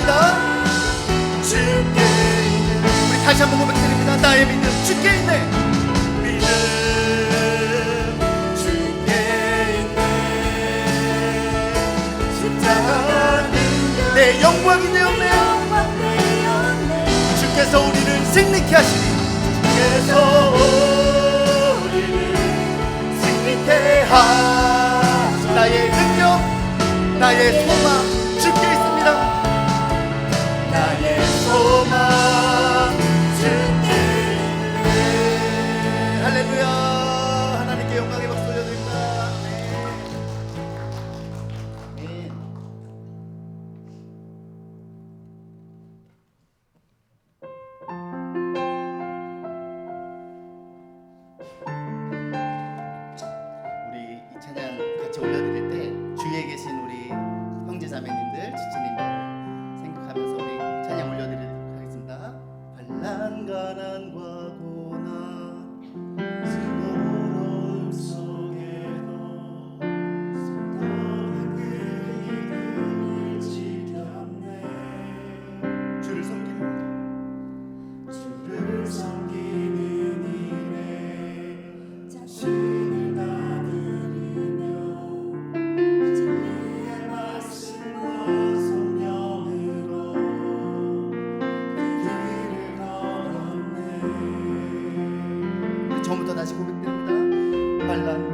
고백드립니다 주께 있네 우리 다시 한번 고백드립니다. 나의 믿음 주께 있네 믿음 주께 있네 십자가는 내 영광이 되었네 주께서 우리를 승리케 하시니. 주께서 우리를 승리케 하 나의 능력 나의 소망. 반 처음부터 다시 고백됩니다. 반란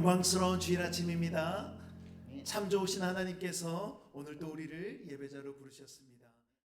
영광스러운 주일 아침입니다. 참 좋으신 하나님께서 오늘도 우리를 예배자로 부르셨습니다.